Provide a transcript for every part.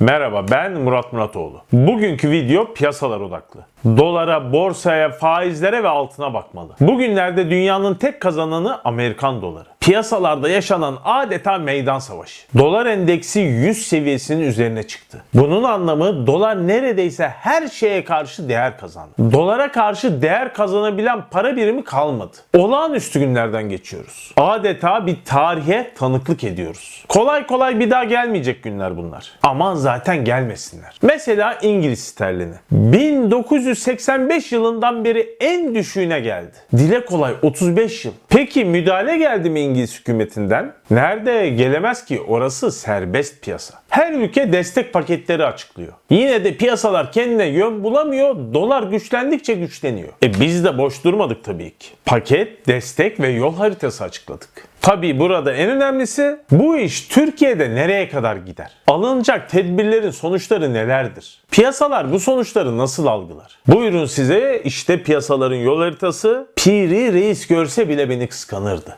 Merhaba ben Murat Muratoğlu. Bugünkü video piyasalar odaklı. Dolara, borsaya, faizlere ve altına bakmalı. Bugünlerde dünyanın tek kazananı Amerikan doları. Piyasalarda yaşanan adeta meydan savaşı. Dolar endeksi 100 seviyesinin üzerine çıktı. Bunun anlamı dolar neredeyse her şeye karşı değer kazandı. Dolara karşı değer kazanabilen para birimi kalmadı. Olağanüstü günlerden geçiyoruz. Adeta bir tarihe tanıklık ediyoruz. Kolay kolay bir daha gelmeyecek günler bunlar. Aman zaten gelmesinler. Mesela İngiliz sterlini. 1985 yılından beri en düşüğüne geldi. Dile kolay 35 yıl. Peki müdahale geldi mi İngiliz hükümetinden? Nerede? Gelemez ki orası serbest piyasa. Her ülke destek paketleri açıklıyor. Yine de piyasalar kendine yön bulamıyor, dolar güçlendikçe güçleniyor. E biz de boş durmadık tabii ki. Paket, destek ve yol haritası açıkladık. Tabii burada en önemlisi bu iş Türkiye'de nereye kadar gider? Alınacak tedbirlerin sonuçları nelerdir? Piyasalar bu sonuçları nasıl algılar? Buyurun size işte piyasaların yol haritası. Piri reis görse bile beni kıskanırdı.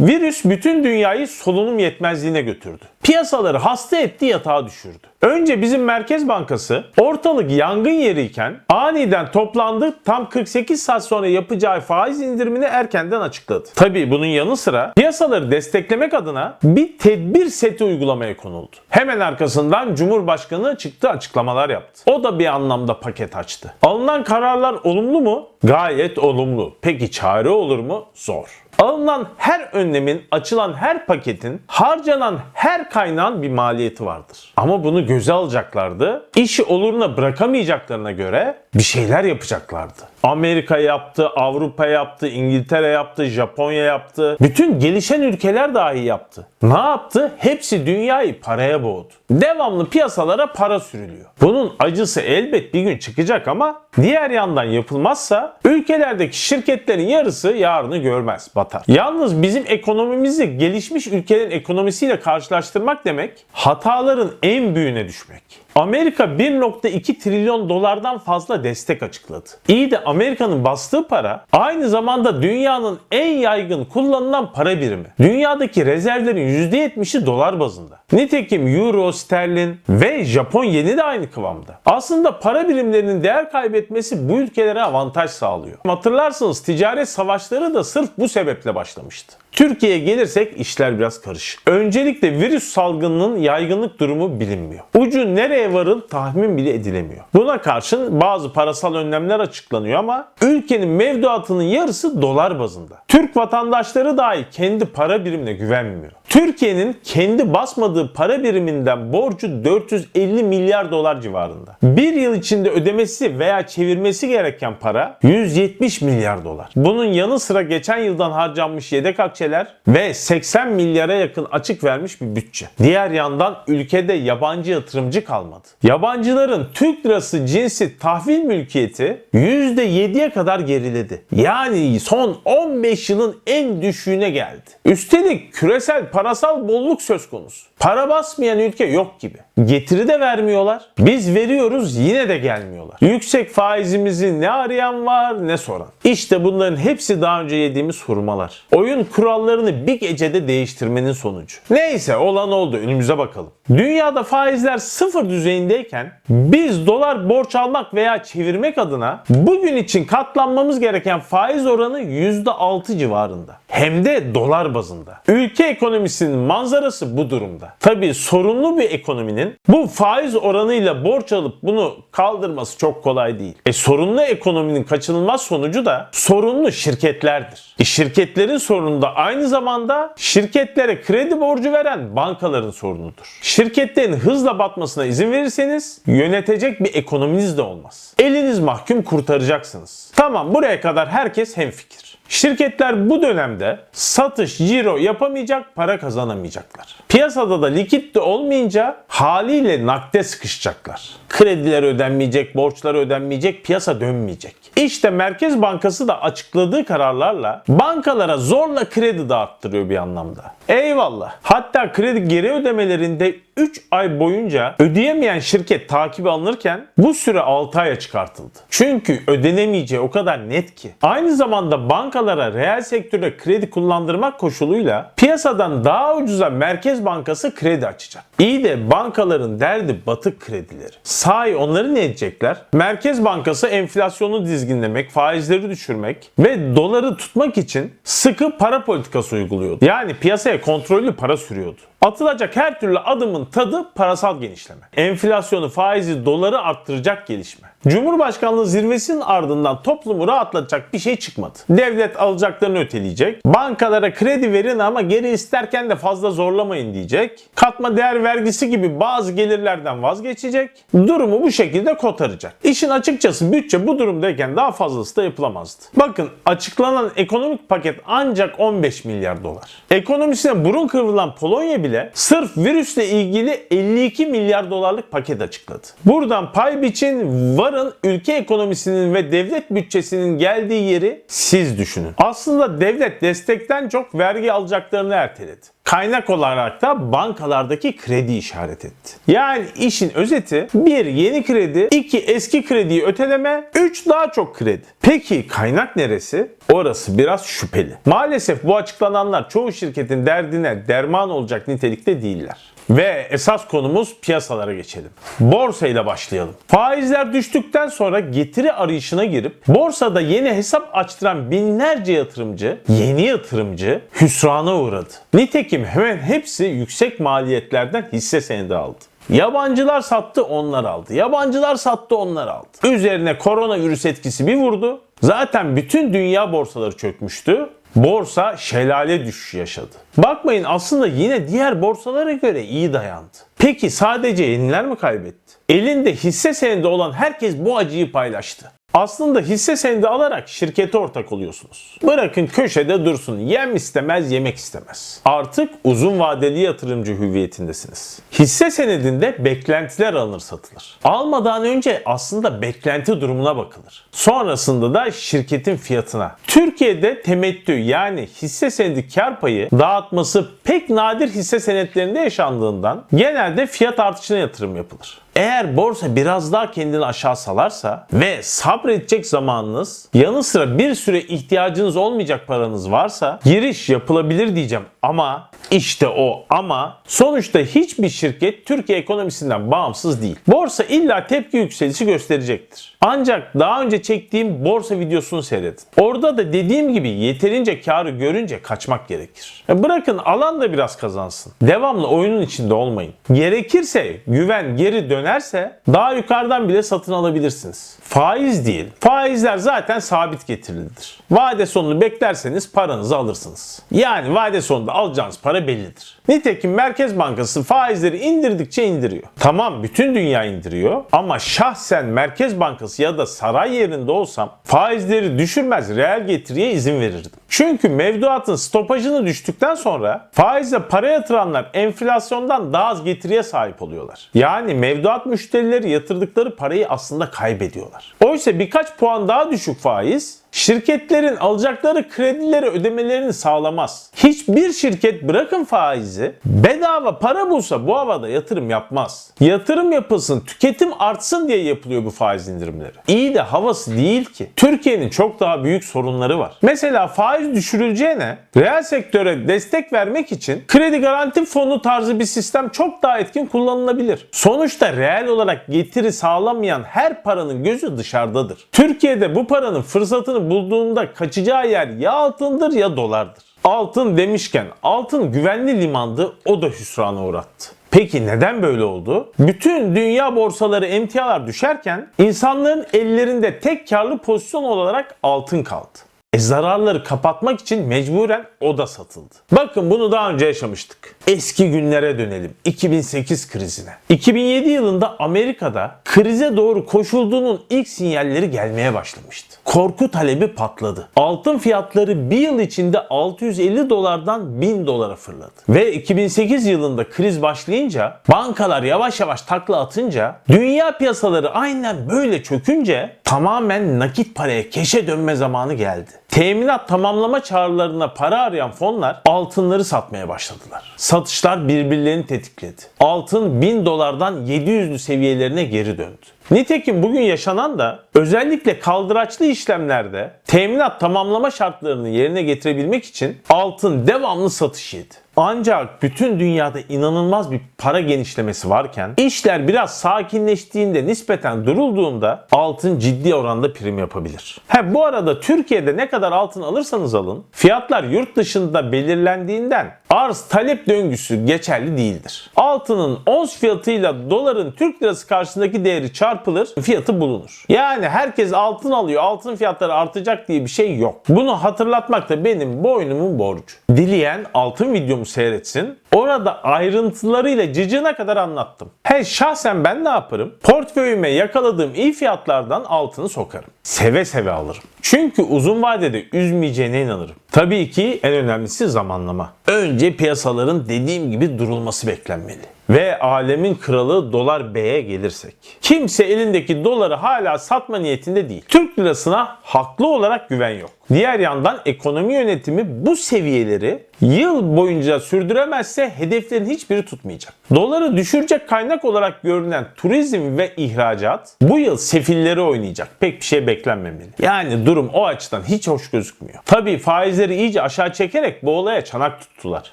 Virüs bütün dünyayı solunum yetmezliğine götürdü. Piyasaları hasta etti yatağa düşürdü. Önce bizim Merkez Bankası ortalık yangın yeriyken aniden toplandı tam 48 saat sonra yapacağı faiz indirimini erkenden açıkladı. Tabii bunun yanı sıra piyasaları desteklemek adına bir tedbir seti uygulamaya konuldu. Hemen arkasından Cumhurbaşkanı çıktı açıklamalar yaptı. O da bir anlamda paket açtı. Alınan kararlar olumlu mu? Gayet olumlu. Peki çare olur mu? Zor. Alınan her önlemin, açılan her paketin, harcanan her kaynağın bir maliyeti vardır. Ama bunu göze alacaklardı. İşi oluruna bırakamayacaklarına göre bir şeyler yapacaklardı. Amerika yaptı, Avrupa yaptı, İngiltere yaptı, Japonya yaptı. Bütün gelişen ülkeler dahi yaptı. Ne yaptı? Hepsi dünyayı paraya boğdu. Devamlı piyasalara para sürülüyor. Bunun acısı elbet bir gün çıkacak ama diğer yandan yapılmazsa ülkelerdeki şirketlerin yarısı yarını görmez, batar. Yalnız bizim ekonomimizi gelişmiş ülkelerin ekonomisiyle karşılaştırmak demek hataların en büyüğüne düşmek. Amerika 1.2 trilyon dolardan fazla destek açıkladı. İyi de Amerika'nın bastığı para aynı zamanda dünyanın en yaygın kullanılan para birimi. Dünyadaki rezervlerin %70'i dolar bazında. Nitekim euro, sterlin ve Japon yeni de aynı kıvamda. Aslında para birimlerinin değer kaybetmesi bu ülkelere avantaj sağlıyor. Hatırlarsınız ticaret savaşları da sırf bu sebeple başlamıştı. Türkiye'ye gelirsek işler biraz karışık. Öncelikle virüs salgınının yaygınlık durumu bilinmiyor. Ucu nereye varır tahmin bile edilemiyor. Buna karşın bazı parasal önlemler açıklanıyor ama ülkenin mevduatının yarısı dolar bazında. Türk vatandaşları dahi kendi para birimine güvenmiyor. Türkiye'nin kendi basmadığı para biriminden borcu 450 milyar dolar civarında. Bir yıl içinde ödemesi veya çevirmesi gereken para 170 milyar dolar. Bunun yanı sıra geçen yıldan harcanmış yedek akçeler ve 80 milyara yakın açık vermiş bir bütçe. Diğer yandan ülkede yabancı yatırımcı kalmadı. Yabancıların Türk lirası cinsi tahvil mülkiyeti %7'ye kadar geriledi. Yani son 15 yılın en düşüğüne geldi. Üstelik küresel parasal bolluk söz konusu. Para basmayan ülke yok gibi. Getiri de vermiyorlar. Biz veriyoruz yine de gelmiyorlar. Yüksek faizimizi ne arayan var ne soran. İşte bunların hepsi daha önce yediğimiz hurmalar. Oyun kurallarını bir gecede değiştirmenin sonucu. Neyse olan oldu önümüze bakalım. Dünyada faizler sıfır düzeyindeyken biz dolar borç almak veya çevirmek adına bugün için katlanmamız gereken faiz oranı %6 civarında. Hem de dolar bazında. Ülke ekonomisinin manzarası bu durumda. Tabii sorunlu bir ekonominin bu faiz oranıyla borç alıp bunu kaldırması çok kolay değil. E sorunlu ekonominin kaçınılmaz sonucu da sorunlu şirketlerdir. E şirketlerin sorunu da aynı zamanda şirketlere kredi borcu veren bankaların sorunudur. Şirketlerin hızla batmasına izin verirseniz yönetecek bir ekonominiz de olmaz. Eliniz mahkum kurtaracaksınız. Tamam buraya kadar herkes hemfikir. Şirketler bu dönemde satış, ciro yapamayacak, para kazanamayacaklar. Piyasada da likit de olmayınca haliyle nakde sıkışacaklar. Krediler ödenmeyecek, borçlar ödenmeyecek, piyasa dönmeyecek. İşte Merkez Bankası da açıkladığı kararlarla bankalara zorla kredi dağıttırıyor bir anlamda. Eyvallah. Hatta kredi geri ödemelerinde 3 ay boyunca ödeyemeyen şirket takibi alınırken bu süre 6 aya çıkartıldı. Çünkü ödenemeyeceği o kadar net ki. Aynı zamanda banka bankalara reel sektöre kredi kullandırmak koşuluyla piyasadan daha ucuza Merkez Bankası kredi açacak. İyi de bankaların derdi batık kredileri. Sahi onları ne edecekler? Merkez Bankası enflasyonu dizginlemek, faizleri düşürmek ve doları tutmak için sıkı para politikası uyguluyordu. Yani piyasaya kontrollü para sürüyordu. Atılacak her türlü adımın tadı parasal genişleme. Enflasyonu, faizi, doları arttıracak gelişme. Cumhurbaşkanlığı zirvesinin ardından toplumu rahatlatacak bir şey çıkmadı. Devlet alacaklarını öteleyecek. Bankalara kredi verin ama geri isterken de fazla zorlamayın diyecek. Katma değer vergisi gibi bazı gelirlerden vazgeçecek. Durumu bu şekilde kotaracak. İşin açıkçası bütçe bu durumdayken daha fazlası da yapılamazdı. Bakın açıklanan ekonomik paket ancak 15 milyar dolar. Ekonomisine burun kıvrılan Polonya bile sırf virüsle ilgili 52 milyar dolarlık paket açıkladı. Buradan pay biçin varın ülke ekonomisinin ve devlet bütçesinin geldiği yeri siz düşünün. Aslında devlet destekten çok vergi alacaklarını erteledi. Kaynak olarak da bankalardaki kredi işaret etti. Yani işin özeti bir yeni kredi, iki eski krediyi öteleme, üç daha çok kredi. Peki kaynak neresi? Orası biraz şüpheli. Maalesef bu açıklananlar çoğu şirketin derdine derman olacak nitelikte değiller. Ve esas konumuz piyasalara geçelim. Borsa ile başlayalım. Faizler düştükten sonra getiri arayışına girip borsada yeni hesap açtıran binlerce yatırımcı, yeni yatırımcı hüsrana uğradı. Nitekim hemen hepsi yüksek maliyetlerden hisse senedi aldı. Yabancılar sattı onlar aldı. Yabancılar sattı onlar aldı. Üzerine koronavirüs etkisi bir vurdu. Zaten bütün dünya borsaları çökmüştü. Borsa şelale düşüşü yaşadı. Bakmayın aslında yine diğer borsalara göre iyi dayandı. Peki sadece yeniler mi kaybetti? Elinde hisse senedi olan herkes bu acıyı paylaştı. Aslında hisse senedi alarak şirkete ortak oluyorsunuz. Bırakın köşede dursun. Yem istemez, yemek istemez. Artık uzun vadeli yatırımcı hüviyetindesiniz. Hisse senedinde beklentiler alınır satılır. Almadan önce aslında beklenti durumuna bakılır. Sonrasında da şirketin fiyatına. Türkiye'de temettü yani hisse senedi kar payı dağıtması pek nadir hisse senetlerinde yaşandığından genelde fiyat artışına yatırım yapılır. Eğer borsa biraz daha kendini aşağı salarsa ve sabredecek zamanınız yanı sıra bir süre ihtiyacınız olmayacak paranız varsa giriş yapılabilir diyeceğim ama işte o ama sonuçta hiçbir şirket Türkiye ekonomisinden bağımsız değil. Borsa illa tepki yükselişi gösterecektir. Ancak daha önce çektiğim borsa videosunu seyredin. Orada da dediğim gibi yeterince karı görünce kaçmak gerekir. E bırakın alan da biraz kazansın. Devamlı oyunun içinde olmayın. Gerekirse güven geri dönerse daha yukarıdan bile satın alabilirsiniz. Faiz değil. Faizler zaten sabit getirilidir. Vade sonunu beklerseniz paranızı alırsınız. Yani vade sonunda alacağınız para bellidir. Nitekim Merkez Bankası faizleri indirdikçe indiriyor. Tamam bütün dünya indiriyor ama şahsen Merkez Bankası ya da saray yerinde olsam faizleri düşürmez reel getiriye izin verirdim. Çünkü mevduatın stopajını düştükten sonra faizle para yatıranlar enflasyondan daha az getiriye sahip oluyorlar. Yani mevduat müşterileri yatırdıkları parayı aslında kaybediyorlar. Oysa birkaç puan daha düşük faiz şirketlerin alacakları kredileri ödemelerini sağlamaz. Hiçbir şirket bırakın faizi bedava para bulsa bu havada yatırım yapmaz. Yatırım yapılsın, tüketim artsın diye yapılıyor bu faiz indirimleri. İyi de havası değil ki. Türkiye'nin çok daha büyük sorunları var. Mesela faiz düşürüleceğine reel sektöre destek vermek için kredi garanti fonu tarzı bir sistem çok daha etkin kullanılabilir. Sonuçta reel olarak getiri sağlamayan her paranın gözü dışarıdadır. Türkiye'de bu paranın fırsatını bulduğunda kaçacağı yer ya altındır ya dolardır. Altın demişken altın güvenli limandı o da hüsrana uğrattı. Peki neden böyle oldu? Bütün dünya borsaları emtialar düşerken insanların ellerinde tek karlı pozisyon olarak altın kaldı. E zararları kapatmak için mecburen o da satıldı. Bakın bunu daha önce yaşamıştık. Eski günlere dönelim. 2008 krizine. 2007 yılında Amerika'da krize doğru koşulduğunun ilk sinyalleri gelmeye başlamıştı. Korku talebi patladı. Altın fiyatları bir yıl içinde 650 dolardan 1000 dolara fırladı. Ve 2008 yılında kriz başlayınca bankalar yavaş yavaş takla atınca dünya piyasaları aynen böyle çökünce tamamen nakit paraya keşe dönme zamanı geldi. Teminat tamamlama çağrılarına para arayan fonlar altınları satmaya başladılar. Satışlar birbirlerini tetikledi. Altın 1000 dolardan 700'lü seviyelerine geri döndü. Nitekim bugün yaşanan da özellikle kaldıraçlı işlemlerde teminat tamamlama şartlarını yerine getirebilmek için altın devamlı satış yedi. Ancak bütün dünyada inanılmaz bir para genişlemesi varken işler biraz sakinleştiğinde nispeten durulduğunda altın ciddi oranda prim yapabilir. He bu arada Türkiye'de ne kadar altın alırsanız alın fiyatlar yurt dışında belirlendiğinden arz talep döngüsü geçerli değildir. Altının ons fiyatıyla doların Türk lirası karşısındaki değeri çarpılır fiyatı bulunur. Yani herkes altın alıyor altın fiyatları artacak diye bir şey yok. Bunu hatırlatmak da benim boynumun borcu. Dileyen altın videomu seyretsin. Orada ayrıntılarıyla cıcığına kadar anlattım. He şahsen ben ne yaparım? Portföyüme yakaladığım iyi fiyatlardan altını sokarım. Seve seve alırım. Çünkü uzun vadede üzmeyeceğine inanırım. Tabii ki en önemlisi zamanlama. Önce piyasaların dediğim gibi durulması beklenmeli. Ve alemin kralı dolar B'ye gelirsek. Kimse elindeki doları hala satma niyetinde değil. Türk lirasına haklı olarak güven yok. Diğer yandan ekonomi yönetimi bu seviyeleri yıl boyunca sürdüremezse hedeflerin hiçbiri tutmayacak. Doları düşürecek kaynak olarak görünen turizm ve ihracat bu yıl sefilleri oynayacak. Pek bir şey beklenmemeli. Yani durum o açıdan hiç hoş gözükmüyor. Tabii faizleri iyice aşağı çekerek bu olaya çanak tuttular.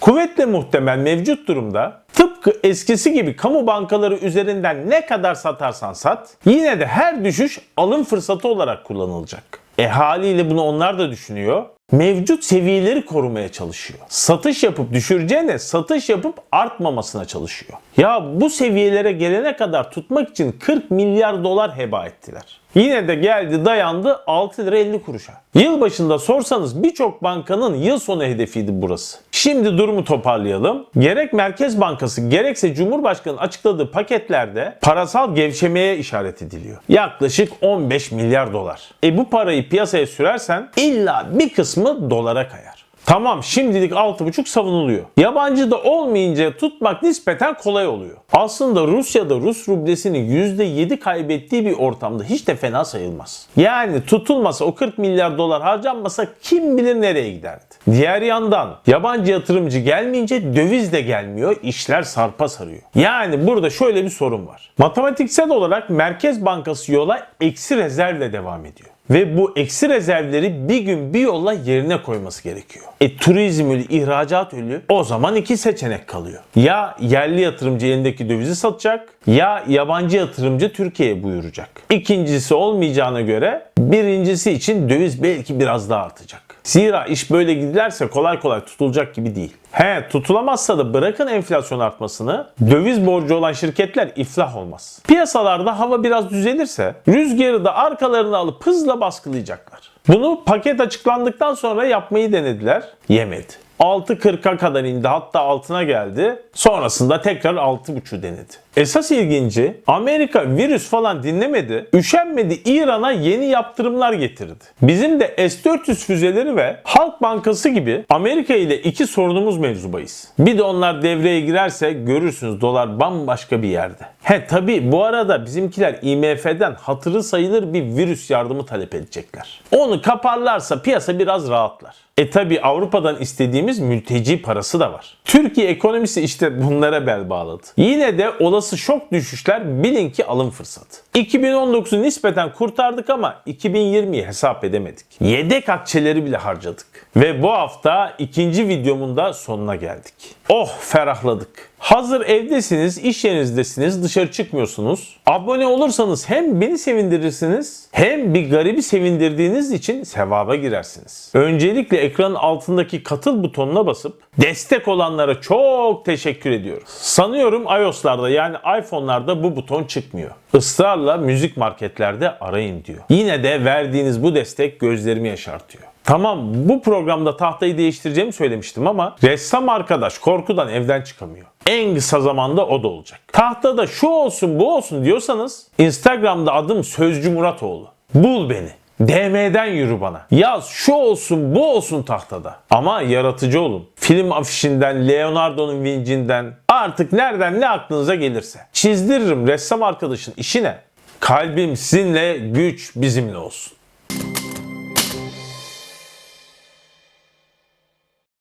Kuvvetle muhtemel mevcut durumda Tıpkı eskisi gibi kamu bankaları üzerinden ne kadar satarsan sat yine de her düşüş alım fırsatı olarak kullanılacak. E haliyle bunu onlar da düşünüyor. Mevcut seviyeleri korumaya çalışıyor. Satış yapıp düşüreceğine satış yapıp artmamasına çalışıyor. Ya bu seviyelere gelene kadar tutmak için 40 milyar dolar heba ettiler. Yine de geldi dayandı 6 lira 50 kuruşa. Yıl başında sorsanız birçok bankanın yıl sonu hedefiydi burası. Şimdi durumu toparlayalım. Gerek Merkez Bankası gerekse Cumhurbaşkanı açıkladığı paketlerde parasal gevşemeye işaret ediliyor. Yaklaşık 15 milyar dolar. E bu parayı piyasaya sürersen illa bir kısmı dolara kayar. Tamam şimdilik 6,5 savunuluyor. Yabancı da olmayınca tutmak nispeten kolay oluyor. Aslında Rusya'da Rus rublesini %7 kaybettiği bir ortamda hiç de fena sayılmaz. Yani tutulmasa o 40 milyar dolar harcanmasa kim bilir nereye giderdi. Diğer yandan yabancı yatırımcı gelmeyince döviz de gelmiyor, işler sarpa sarıyor. Yani burada şöyle bir sorun var. Matematiksel olarak Merkez Bankası yola eksi rezervle devam ediyor. Ve bu eksi rezervleri bir gün bir yolla yerine koyması gerekiyor. E turizm ölü, ihracat ölü o zaman iki seçenek kalıyor. Ya yerli yatırımcı elindeki dövizi satacak ya yabancı yatırımcı Türkiye'ye buyuracak. İkincisi olmayacağına göre birincisi için döviz belki biraz daha artacak. Zira iş böyle gidilerse kolay kolay tutulacak gibi değil. He tutulamazsa da bırakın enflasyon artmasını döviz borcu olan şirketler iflah olmaz. Piyasalarda hava biraz düzelirse rüzgarı da arkalarına alıp hızla baskılayacaklar. Bunu paket açıklandıktan sonra yapmayı denediler. Yemedi. 6.40'a kadar indi hatta altına geldi. Sonrasında tekrar 6.5'u denedi. Esas ilginci Amerika virüs falan dinlemedi. Üşenmedi İran'a yeni yaptırımlar getirdi. Bizim de S-400 füzeleri ve Halk Bankası gibi Amerika ile iki sorunumuz mevzubayız. Bir de onlar devreye girerse görürsünüz dolar bambaşka bir yerde. He tabi bu arada bizimkiler IMF'den hatırı sayılır bir virüs yardımı talep edecekler. Onu kaparlarsa piyasa biraz rahatlar. E tabi Avrupa'dan istediğimiz mülteci parası da var. Türkiye ekonomisi işte bunlara bel bağladı. Yine de olası şok düşüşler bilin ki alım fırsatı. 2019'u nispeten kurtardık ama 2020'yi hesap edemedik. Yedek akçeleri bile harcadık. Ve bu hafta ikinci videomun da sonuna geldik. Oh ferahladık. Hazır evdesiniz, iş yerinizdesiniz, dışarı çıkmıyorsunuz. Abone olursanız hem beni sevindirirsiniz hem bir garibi sevindirdiğiniz için sevaba girersiniz. Öncelikle ekranın altındaki katıl butonuna basıp destek olanlara çok teşekkür ediyoruz. Sanıyorum iOS'larda yani iPhone'larda bu buton çıkmıyor. Israrla müzik marketlerde arayın diyor. Yine de verdiğiniz bu destek gözlerimi yaşartıyor. Tamam bu programda tahtayı değiştireceğimi söylemiştim ama ressam arkadaş korkudan evden çıkamıyor. En kısa zamanda o da olacak. Tahtada şu olsun bu olsun diyorsanız Instagram'da adım Sözcü Muratoğlu. Bul beni. DM'den yürü bana. Yaz şu olsun bu olsun tahtada. Ama yaratıcı olun. Film afişinden, Leonardo'nun vincinden artık nereden ne aklınıza gelirse. Çizdiririm ressam arkadaşın işine. Kalbim sizinle, güç bizimle olsun.